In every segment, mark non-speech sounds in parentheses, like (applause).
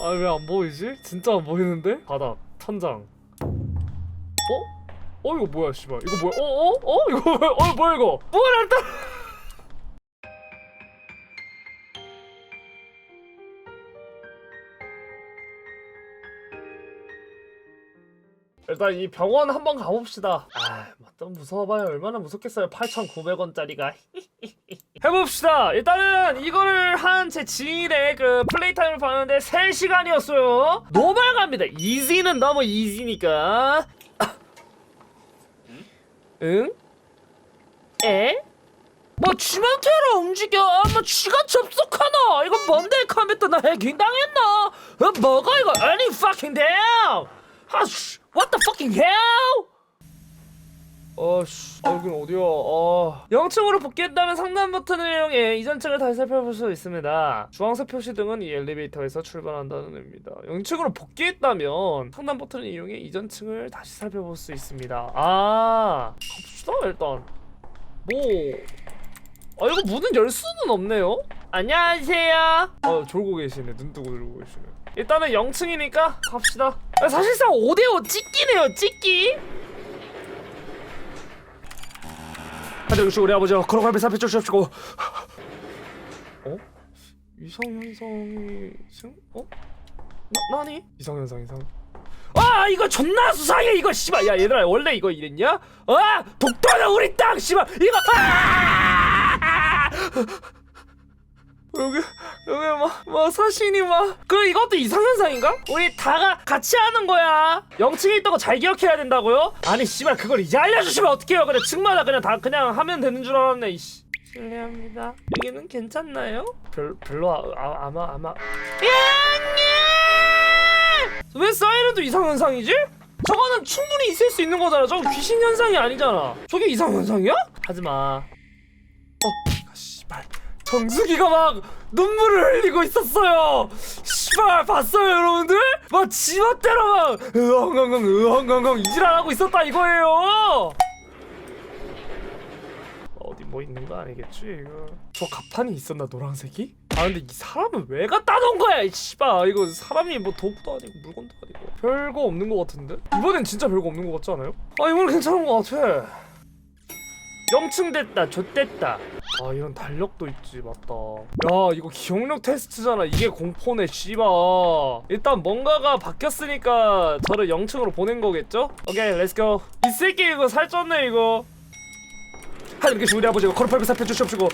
아 왜 안 보이지? 진짜 안 보이는데? 바닥, 천장. 어? 어 이거 뭐야 씨발 이거 뭐야? 어? 어? 어? (laughs) 이거 뭐야? 어 뭐야 이거? 뭐야 일단 (laughs) 일단 이 병원 한번 가봅시다. 아, 맞다 무서워봐요. 얼마나 무섭겠어요. 8,900원짜리가. (laughs) 해봅시다. 일단은 이거를 한 제 지인의 그 플레이 타임을 봤는데 3시간이었어요. 노말 갑니다. 이지는 너무 이지니까. (coughs) 응? 에? 뭐 쥐맘대로 움직여. 뭐 쥐가 접속하나? 이거 뭔데 컴퓨터 나 해킹당했나? 어, 뭐가 이거? 아니 fucking damn! 아, 씨, what the fucking hell? 어씨 여긴 어디야? 어 영층으로 복귀했다면 상단 버튼을 이용해 이전 층을 다시 살펴볼 수 있습니다. 주황색 표시 등은 이 엘리베이터에서 출발한다는 의미입니다. 영층으로 복귀했다면 상단 버튼을 이용해 이전 층을 다시 살펴볼 수 있습니다. 아 갑시다 일단. 뭐아 이거 문은 열 수는 없네요? 안녕하세요. 어 졸고 계시네. 눈 뜨고 졸고 계시네. 일단은 0층이니까 갑시다. 아, 사실상 5대5 찍기네요 찍기 하자 역시 우리 아버지와 걸어갈 배 살펴 주십시오 어? 이상 현상이 생? 어? 나, 나니? 이상 현상 이상 아 이거 존나 수상해 이거 씨발 야 얘들아 원래 이거 이랬냐? 아 독도는 우리 땅 씨발 이거 아 여기 여기 막 막 사신이 막 그 이것도 이상현상인가? 우리 다가 같이 하는 거야. 영층에 있다고 잘 기억해야 된다고요? 아니 씨발 그걸 이제 알려주시면 어떡해요? 그냥 층마다 그냥 다 그냥 하면 되는 줄 알았네. 이씨. 실례합니다. 여기는 괜찮나요? 별 별로 아, 아, 아마 아마. 왜 사이렌도 이상현상이지? 저거는 충분히 있을 수 있는 거잖아. 저거 귀신 현상이 아니잖아. 저게 이상현상이야? 하지 마. 정수기가 막 눈물을 흘리고 있었어요. 씨발 봤어요 여러분들? 막 지멋대로 막 으엉엉엉 으엉엉엉 이질하고 있었다 이거예요. 어디 뭐 있는 거 아니겠지 이거? 저 갑판이 있었나 노란색이? 아 근데 이 사람은 왜 갖다 놓은 거야 이 씨발 이거 사람이 뭐 도구도 아니고 물건도 아니고 별거 없는 거 같은데? 이번엔 진짜 별거 없는 거 같지 않아요? 아 이번엔 괜찮은 거 같아. 영층 됐다 좆됐다 아 이런 달력도 있지 맞다 야 이거 기억력 테스트잖아 이게 공포네 씨발 일단 뭔가가 바뀌었으니까 저를 영층으로 보낸 거겠죠? 오케이 렛츠고 이 새끼 이거 살쪘네 이거 하늘께 우리 아버지가 걸어팔고 살펴주시옵시고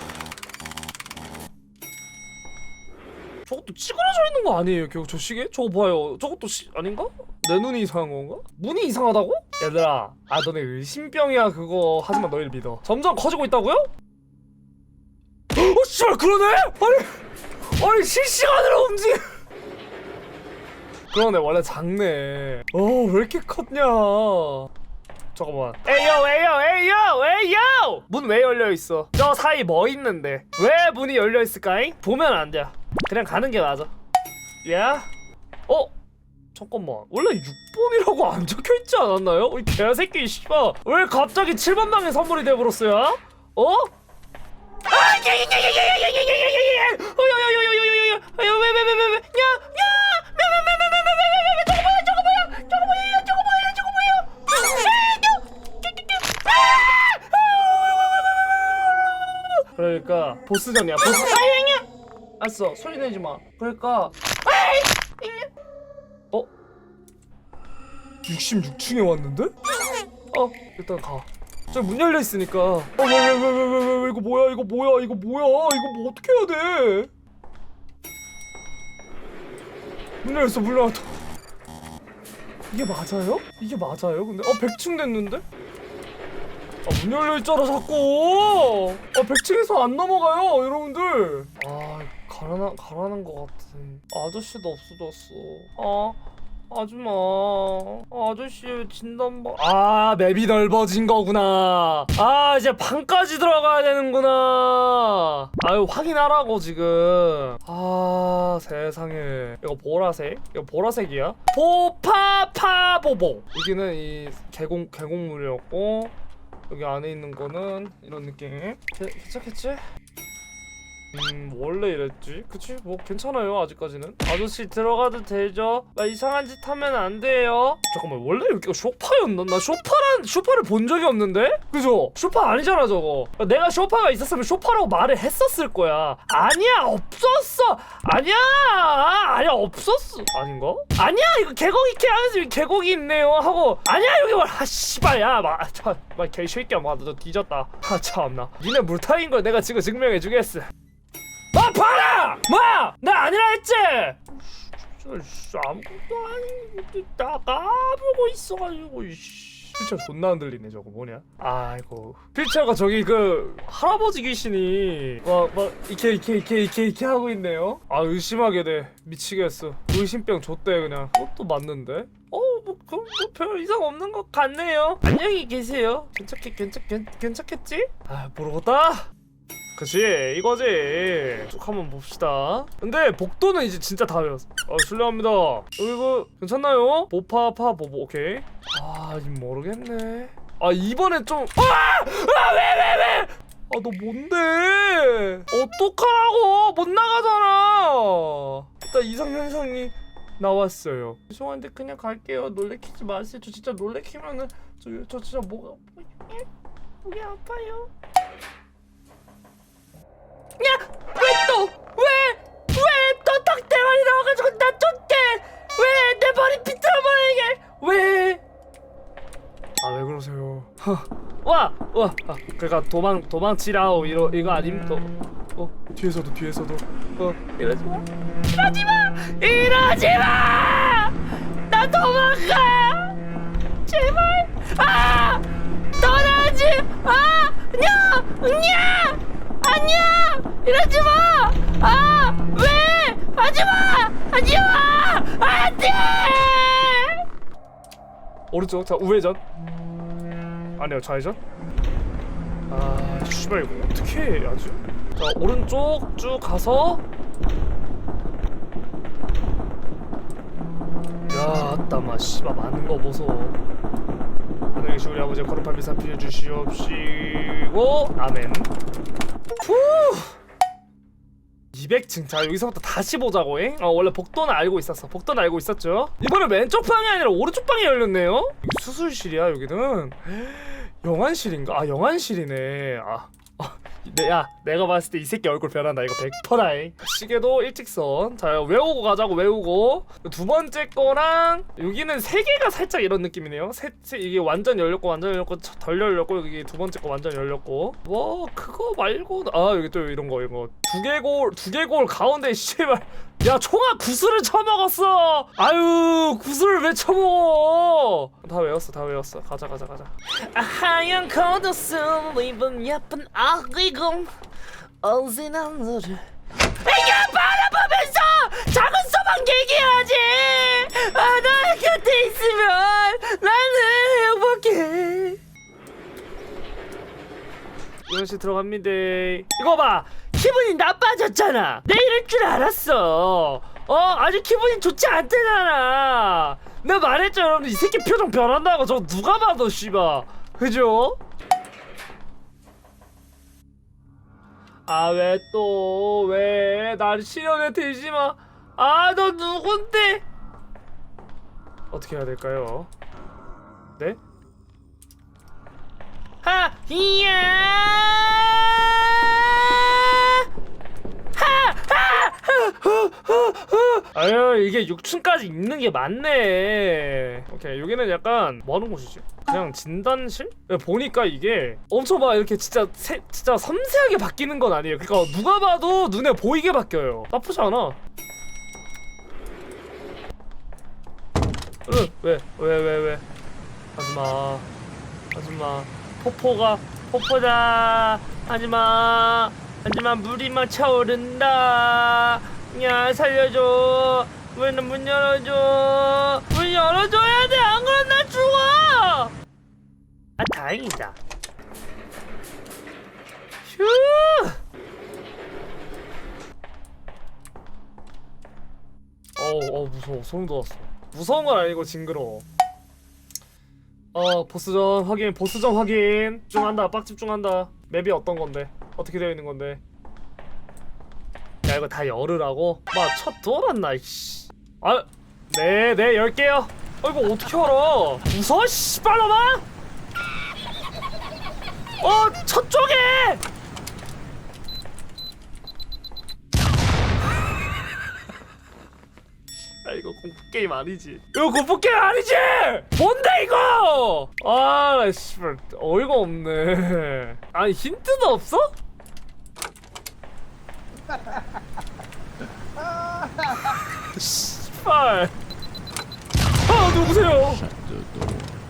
저것도 찌그러져 있는 거 아니에요 결국 저 시계? 저거 봐요 저것도 시... 아닌가? 내 눈이 이상한 건가? 문이 이상하다고? 얘들아 아 너네 의심병이야 그거 하지만 너희를 믿어 점점 커지고 있다고요? 어 씨발 그러네? 아니 아니 실시간으로 움직여 그러네 원래 작네 어왜 이렇게 컸냐 잠깐만 에이요 에이요 에이요 에이요 문 왜 열려 있어 저 사이 뭐 있는데 왜 문이 열려 있을까잉? 보면 안 돼 그냥 가는 게 맞아 야? 어? 잠깐만 원래 6번이라고 안 적혀있지 않았나요? 이 개새끼 씨발 왜 갑자기 7번 방에 선물이 돼버렸어요? 어? 그러니까 보스전이야 보스 아야야! 알았어 소리 내지 마 그러니까 어? 66층에 왔는데? 어 일단 가. 저 문 열려 있으니까. 어왜 왜왜왜왜 왜 이거 뭐야 이거 뭐야 이거 뭐야 이거 뭐 어떻게 해야 돼? 문 열렸어 문 열렸다. 이게 맞아요? 이게 맞아요? 근데 어 100층 됐는데? 아문 열려 있잖아 자꾸. 아 100층에서 안 넘어가요 여러분들. 아 가라나 가라는 것 같아. 아저씨도 없어졌어. 아. 아줌마. 아저씨 진단방 아 맵이 넓어진 거구나. 아 이제 방까지 들어가야 되는구나. 아유 확인하라고 지금. 아 세상에. 이거 보라색? 이거 보라색이야? 보파파보보. 여기는 이 계곡 계곡물이었고 여기 안에 있는 거는 이런 느낌. 괜- 괜찮겠지? 음 원래 이랬지? 그치? 뭐 괜찮아요 아직까지는. 아저씨 들어가도 되죠? 나 이상한 짓 하면 안 돼요. 잠깐만 원래 여기가 쇼파였나? 나 쇼파란 쇼파를 본 적이 없는데? 그죠? 쇼파 아니잖아 저거. 내가 쇼파가 있었으면 쇼파라고 말을 했었을 거야. 아니야 없었어. 아니야 아니야 없었어. 아닌가? 아니야 이거 개고기 캐 하면서 여기 개고기 있네요. 하고 아니야 여기 뭘아 씨발 야막참 개새끼야. 막너 뒤졌다. 아 참나. 니네 물타인 걸 내가 지금 증명해 주겠어 아 봐라! 뭐야! 나 아니라 했지! 씨, 아무것도 아닌 나 까불고 있어가지고 씨. 필처 존나 흔들리네 저거 뭐냐? 아이고 필처가 저기 그 할아버지 귀신이 막막 이케 이케 이케 이케 이케 하고 있네요 아 의심하게 돼 미치겠어 의심병 줬대 그냥 그것도 맞는데? 어뭐별 이상 없는 것 같네요 안녕히 계세요 괜찮겠 괜찮 괜, 괜찮겠지? 아 모르겠다 그치 이거지. 쭉 한번 봅시다. 근데 복도는 이제 진짜 다 외웠어. 아 실례합니다. 이거 괜찮나요? 보파파 보보 오케이. 아 이거 모르겠네. 아 이번엔 좀 아! 아 왜 왜 왜! 아 너 뭔데? 어떡하라고? 못 나가잖아. 일단 이상현상이 나왔어요. 죄송한데 그냥 갈게요. 놀래키지 마세요. 저 진짜 놀래키면은 저, 저 진짜 뭐가 목이 아파요 야! 왜 또! 왜! 왜또 닭대가리 나와가지고 나 쫓게! 왜! 내 머리 비틀어버리게! 왜! 아 왜 그러세요? 와! 와! 아, 그니까 도망 도망치라오 이거 이거 아님 또 어? 뒤에서도 뒤에서도 어 이러지 마 이러지 마 이러지 마! 나 도망가! 제발! 아! 떠나지! 아! 냐! 냐! 아니야! 이러지 마! 아! 왜! 하지 마! 하지 마! 안 돼! 오른쪽 자 우회전 아니요 좌회전 아 씨발 이거 어떻게 해야지 자 오른쪽 쭉 가서 야 아따마 씨발 많은 거 보소 하늘에 계신 우리 아버지 거룩한 미사 피해 주시옵시고 아멘 후. 200층. 자 여기서부터 다시 보자고 잉? 어 원래 복도는 알고 있었어. 복도는 알고 있었죠? 이번에 왼쪽 방이 아니라 오른쪽 방이 열렸네요? 수술실이야 여기는? 영안실인가? 아 영안실이네. 아 아, 내, 야 내가 봤을 때 이 새끼 얼굴 변한다. 이거 100%다잉. 시계도 일직선. 자 외우고 가자고 외우고. 두 번째 거랑 여기는 세 개가 살짝 이런 느낌이네요. 세, 세 이게 완전 열렸고 완전 열렸고 차- 덜 열렸고 여기 두 번째 거 완전 열렸고. 뭐 그거 말고 아 여기 또 이런 거 이거 두개골 두개골 가운데 (laughs) 씨발. 야 총알 구슬을 쳐먹었어. 아유 구슬을 왜 쳐먹어? 다 외웠어 다 외웠어. 가자 가자 가자. 하얀 겉옷을 입은 예쁜 아기공. 언제나 너를 이게 바라보면서 작은 소방 얘기하지. 아, 나 곁에 있으면 나는 행복해. 이것이 들어갑니다. 이거 봐. 기분이 나빠졌잖아. 내 이럴 줄 알았어. 어 아주 기분이 좋지 않대잖아 내가 말했죠 여러분 이 새끼 표정 변한다고 저거 누가 봐도 씨발 그죠? 아 왜 또 왜 날 실현에 들지 마. 아 너 누군데? 어떻게 해야 될까요? 네? 하 이야. 아유 이게 6층까지 있는 게 맞네 오케이 여기는 약간 뭐 하는 곳이지? 그냥 진단실? 야, 보니까 이게 엄청 막 이렇게 진짜 세, 진짜 섬세하게 바뀌는 건 아니에요 그러니까 누가 봐도 눈에 보이게 바뀌어요 나쁘지 않아 으, 왜? 왜? 왜? 왜? 하지마 하지마 포포가 포포다 하지마 하지만 물이 막 차오른다 야 살려줘. 왜문 열어줘. 문 열어줘야 돼 안 그러면 나 죽어. 아 다행이다. 휴. 어우 어 무서워. 소름 돋았어. 무서운 건 아니고 징그러워. 어 보스전 확인. 보스전 확인. 집중한다. 빡 집중한다. 맵이 어떤 건데? 어떻게 되어 있는 건데 말고 다 열으라고? 막첫 돌았나 이씨. 아 네 네 열게요. 어 이거 어떻게 알아 무서워 씨발놈아 어 저쪽에! 아 이거 공포 게임 아니지? 이거 공포 게임 아니지! 뭔데 이거? 아나 씨발 어이가 없네. 아니 힌트도 없어? 씨발 아 누구세요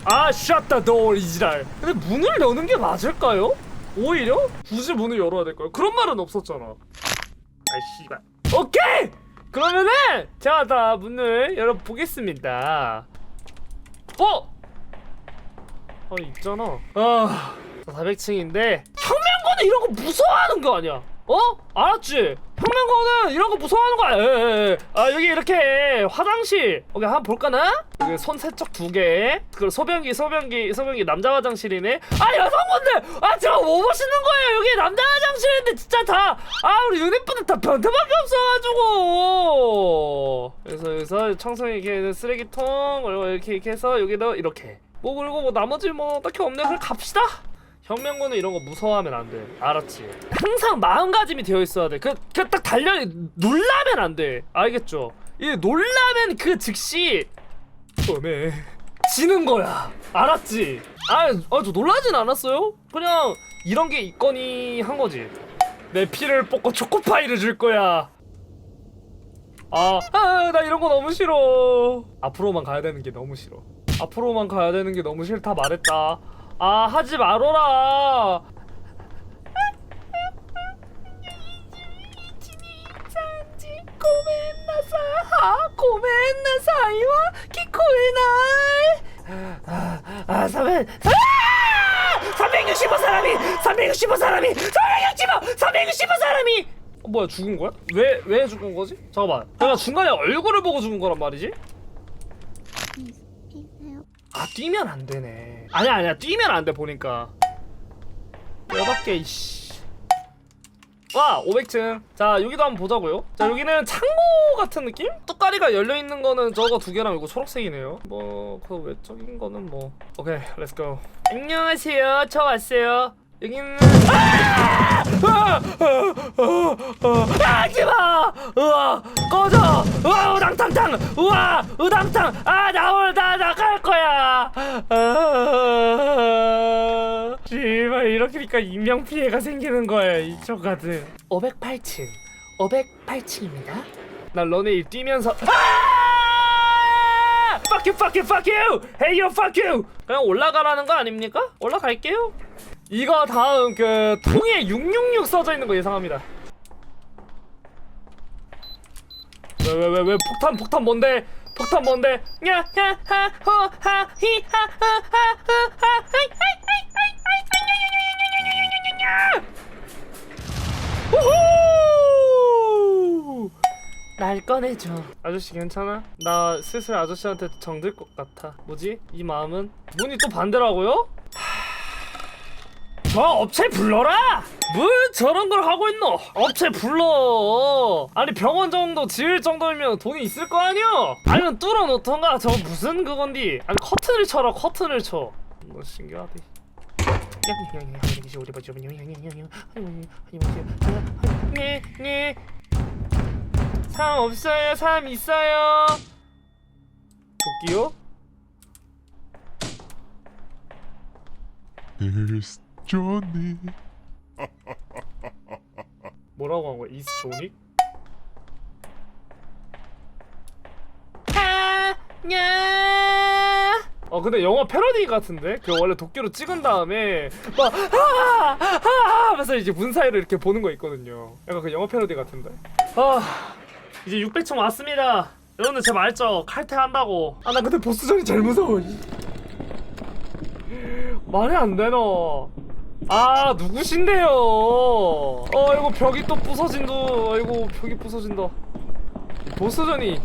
아 샷다 더 이지랄 근데 문을 여는 게 맞을까요? 오히려? 굳이 문을 열어야 될까요? 그런 말은 없었잖아 아이 씨발 오케이! 그러면은 제가 다 문을 열어 보겠습니다 어? 아 있잖아 아 400층인데 혁명고는 이런 거 무서워하는 거 아니야 어? 알았지? 혁명고는 이런 거 무서워하는 거야. 예, 예, 예. 아 여기 이렇게 화장실. 여기 한번 볼까나? 여기 손 세척 두 개. 그리고 소변기 소변기 소변기 남자 화장실이네. 아 여성분들! 아 제가 뭐 보시는 거예요. 여기 남자 화장실인데 진짜 다 아 우리 유니프는 다 변태밖에 없어가지고. 그래서 여기서 청소기 이렇게 쓰레기통 그리고 이렇게 이렇게 해서 여기다 이렇게. 뭐 그리고 뭐 나머지 뭐 딱히 없네. 그럼 갑시다 혁명군은 이런 거 무서워하면 안 돼. 알았지? 항상 마음가짐이 되어 있어야 돼. 그, 그 딱 달려, 놀라면 안 돼. 알겠죠? 이 놀라면 그 즉시, 너네, 지는 거야. 알았지? 아, 아, 저 놀라진 않았어요? 그냥, 이런 게 있거니 한 거지. 내 피를 뽑고 초코파이를 줄 거야. 아, 아, 나 이런 거 너무 싫어. 앞으로만 가야 되는 게 너무 싫어. 앞으로만 가야 되는 게 너무 싫다 말했다. 아 하지 말어라 아, 아, 300, 아! 365 사람이, 365 사람이, 365, 365 사람이. 뭐야 죽은 거야? 왜 왜 죽은 거지? 잠깐만. 내가 중간에 얼굴을 보고 죽은 거란 말이지? 아 뛰면 안 되네. 아니야 아니야. 뛰면 안 돼 보니까. 개 이씨. 와 500층. 자 여기도 한번 보자고요. 자 여기는 창고 같은 느낌? 뚜까리가 열려있는 거는 저거 두 개랑 이거 초록색이네요. 뭐 그 외적인 거는 뭐. 오케이 렛츠고 안녕하세요. 저 왔어요 여기는 아! 아! 아! 아! 아! 하지마! 우와 꺼져! 우와 우당탕탕! 우와 우당탕! 아나 나갈 거야! 아, 씨발 이렇게니까 인명 피해가 생기는 거야 이 족같은 508층 508층입니다 난 런웨이 뛰면서 아! Fuck you fuck you fuck you! Hey you fuck you! 그냥 올라가라는 거 아닙니까? 올라갈게요 이거 다음 그 통에 666 써져 있는 거 예상합니다. 왜 왜 왜 왜 폭탄 폭탄 뭔데? 폭탄 뭔데? 우후! 날 꺼내줘. 아저씨 괜찮아? 나 슬슬 아저씨한테 정들 것 같아. 뭐지? 이 마음은? 문이 또 반대라고요? 저 업체 불러라! 뭐 저런 걸 하고 있노? 업체 불러! 아니 병원 정도 지을 정도면 돈이 있을 거 아니야? 아니면 뚫어 놓던가 저거 무슨 그건디? 아니 커튼을 쳐라 커튼을 쳐. 뭐 신기하대. 사람 없어요 사람 있어요 도끼요? Johnny. 뭐라고 한 거야? 이스 조닉? 어 근데 영화 패러디 같은데? 그 원래 도끼로 찍은 다음에 막 하하 하면서 이제 문 사이로 이렇게 보는 거 있거든요 약간 그 영화 패러디 같은데 아 이제 600층 왔습니다 여러분들 제가 말했죠 칼퇴한다고 아 나 근데 보스전이 제일 무서워 말이 안 되노 아 누구신데요? 어 이거 벽이 또 부서진다. 아이고 벽이 부서진다. 보스전이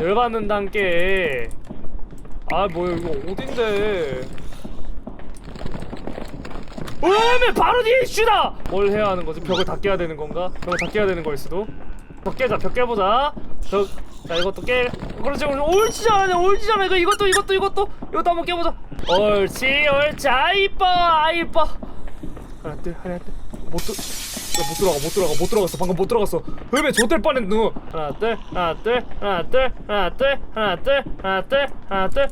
열받는단 게. 아 뭐야 이거 어딘데? 왜왜 바로 뒤에 이슈다! 뭘 해야 하는 거지? 벽을 다 깨야 되는 건가? 벽을 다 깨야 되는 거일 수도? 벽 깨자 벽 깨보자. 벽자 이것도 깨. 그렇지 그렇지. 옳지 잘하네 옳지 잘하네 이거 이것도 이것도 이것도. 이것도 한번 깨보자. 옳지 옳지. 아 이뻐 아 이뻐 하나 둘 하나 둘못 들... 야, 못 들어가 못 들어가 못 들어갔어 방금 못 들어갔어 음에 좆될 뻔했 누 하나 둘 하나 둘 하나 둘 하나 둘 하나 둘 하나 둘 하나 둘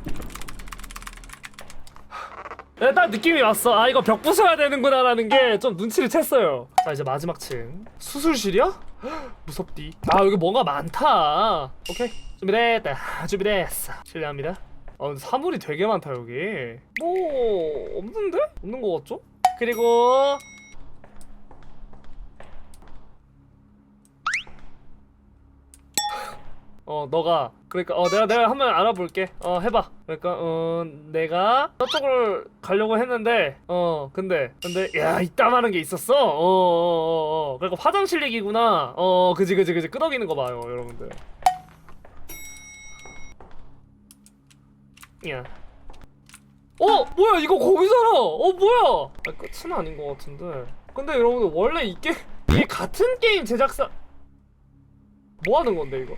네, 딱 느낌이 왔어. 아 이거 벽 부숴야 되는구나라는 게 좀 눈치를 챘어요. 자 이제 마지막 층. 수술실이야? 헉, (gasps) 무섭디. 아 여기 뭔가 많다. 오케이 준비됐다. 준비됐어. 실례합니다. 어 근데 사물이 되게 많다 여기. 뭐 없는데? 없는 거 같죠? 그리고 어 너가 그러니까 어 내가 내가 한번 알아볼게. 어 해봐. 그러니까 어 내가 저쪽을 가려고 했는데 어 근데 근데 야 이따만한 게 있었어? 어어어 어, 어. 그러니까 화장실 얘기구나. 어 그지 그지 그지. 끄덕이는 거 봐요 여러분들. 야 어 뭐야 이거 거기잖아 어 뭐야 아, 끝은 아닌 것 같은데 근데 여러분들 원래 이게 이게 같은 게임 제작사 뭐 하는 건데 이거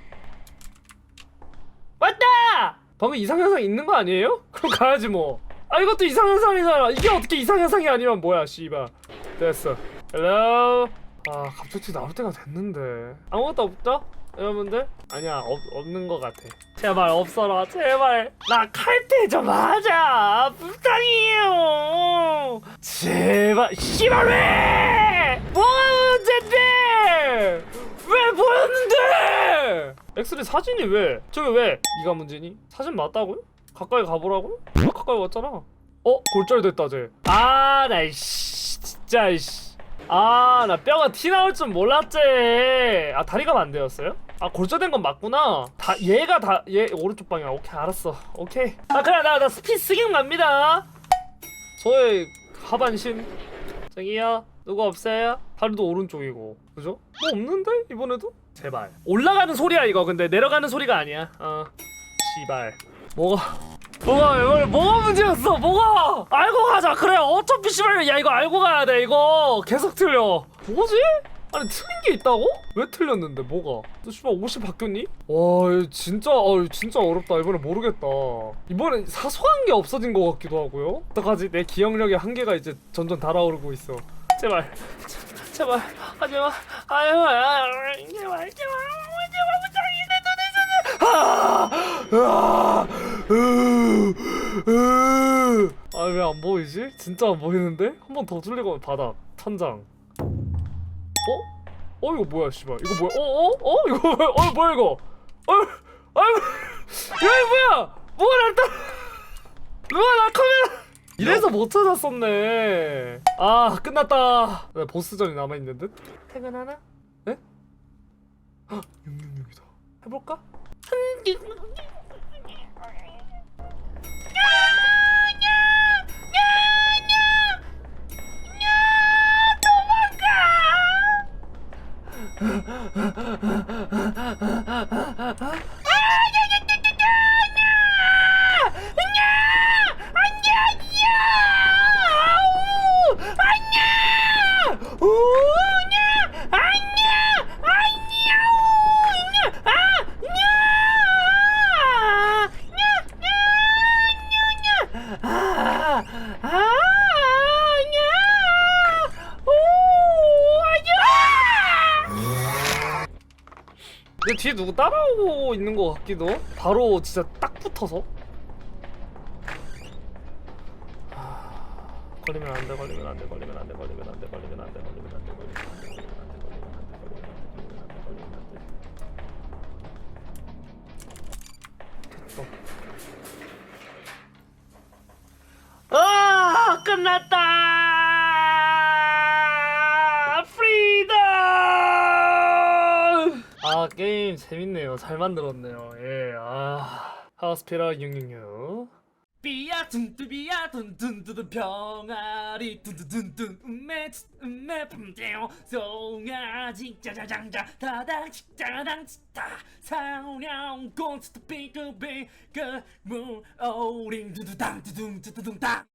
맞다! 방금 이상현상 있는 거 아니에요? (laughs) 그럼 가야지 뭐. 아 이것도 이상현상이잖아. 이게 어떻게 이상현상이 아니면 뭐야, 씨발. 됐어. 헬로. 아 갑자기 나올 때가 됐는데 아무것도 없죠? 여러분들? 아니야 없, 없는 것 같아. 제발 없어라 제발. 나 칼퇴 좀 하자. 부탁이에요. 제발 씨발 왜? 뭐가 문제인데? 왜 보였는데? 엑스레이 사진이 왜? 저게 왜? 네가 문제니? 사진 맞다고요? 가까이 가보라고요? 아, 가까이 왔잖아. 어 골절됐다 쟤아나 이씨 진짜 이씨. 아 나 뼈가 티 나올 줄 몰랐지. 아 다리가 만대였어요? 아 골절된 건 맞구나. 다 얘가 다 얘 오른쪽 방향. 오케이 알았어. 오케이. 아 그래 나 나 스피 쓰긴 갑니다. 저의 하반신. 저기요 누구 없어요? 다리도 오른쪽이고. 그죠? 뭐 없는데 이번에도? 제발. 올라가는 소리야 이거. 근데 내려가는 소리가 아니야. 어. 씨발. 뭐가 뭐가 이걸 뭐가 문제였어? 뭐가? 알고 가자. 그래 어차피 씨발 야 이거 알고 가야 돼 이거. 계속 틀려. 뭐지? 아니 틀린 게 있다고? 왜 틀렸는데 뭐가? 너 씨발 옷이 바뀌었니? 와 진짜 어 이거 진짜 어렵다 이번에 모르겠다 이번엔 사소한 게 없어진 것 같기도 하고요 어떡하지 내 기억력의 한계가 이제 점점 달아오르고 있어 제발 제- 제발 하지마 아유 제발 제발 제발 부탁이 내 눈에서는 아왜안 보이지? 진짜 안 보이는데? 한 번 더 줄리고 바닥 천장 어? 어 이거 뭐야 씨발 이거 뭐야 어? 어? 어? 이거 뭐야 어 뭐야 이거 어? 아유 야 이거 뭐야 뭐가 날따 누가 나 카메라 이래서 못 찾았었네 아 끝났다 네, 보스전이 남아있는 듯? 퇴근하나? 네? 헉 666이다 해볼까? あっあっあっあっあっあっあっあっあっ。 누구 따라오고 있는 것 같기도 바로 진짜 딱 붙어서 걸리면 안돼 걸리면 안돼 걸리면 안돼 걸리면 안돼 걸리면 안돼 걸리면 안돼 걸리면 안돼 걸리면 안돼 걸리면 안돼 걸리면 안돼 걸리면 안돼 됐어 아 끝났다 프리덤 아 게임 재밌네요. 잘 만들었네요. 예 아. 하우스피라 666 삐야 둔뚜비야 둔둔둔둔 병아리 둔둔둔둔 음메 음메 뿜대요 송아지 짜자장자 다당 짜당 다. 사냥 꽁트 삐끄삐끄 물 오링 두두당 두둥 두두둥 당